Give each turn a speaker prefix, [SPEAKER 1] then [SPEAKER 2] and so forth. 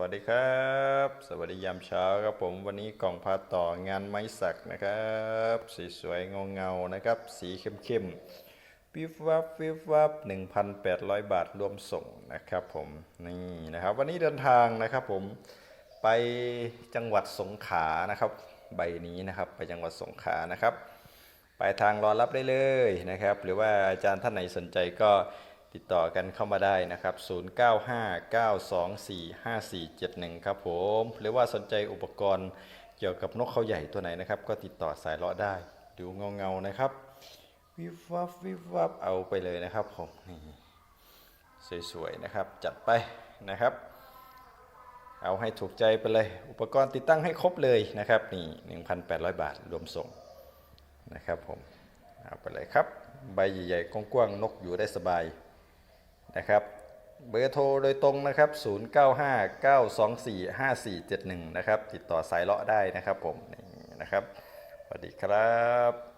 [SPEAKER 1] วัสดีครับ สวัสดียามเช้าครับผมวันนี้กล่องพาต่องานไม้สักนะครับ สีสวยเงาเงาๆนะครับ สีเข้มๆวิบวับวิบวับ1,800 บาทรวมส่งนะครับผมนี่นะครับ วันนี้เดินทางนะครับผมไปจังหวัดสงขลานะครับ ใบนี้นะครับไปจังหวัดสงขลานะครับปลายทางรอรับได้เลยนะครับ หรือว่าอาจารย์ท่านไหนสนใจก็ ติดต่อกันเข้ามาได้นะครับ 0959245471 ครับผม หรือว่าสนใจอุปกรณ์เกี่ยวกับนกเขาใหญ่ตัวไหนนะครับ ก็ติดต่อสายเลาะได้ ดูเงาๆนะครับ วิบวับวิบวับเอาไปเลยนะครับผมนี่สวยๆนะครับ จัดไปนะครับ เอาให้ถูกใจไปเลย อุปกรณ์ติดตั้งให้ครบเลยนะครับ นี่ 1,800 บาทรวมส่งนะครับผม เอาไปเลยครับ ใบใหญ่ๆกว้างๆนกอยู่ได้สบาย นะครับ เบอร์โทรโดยตรงนะครับ 0959245471 นะครับ ติดต่อสายเลาะได้นะครับผมนี่นะครับสวัสดีครับ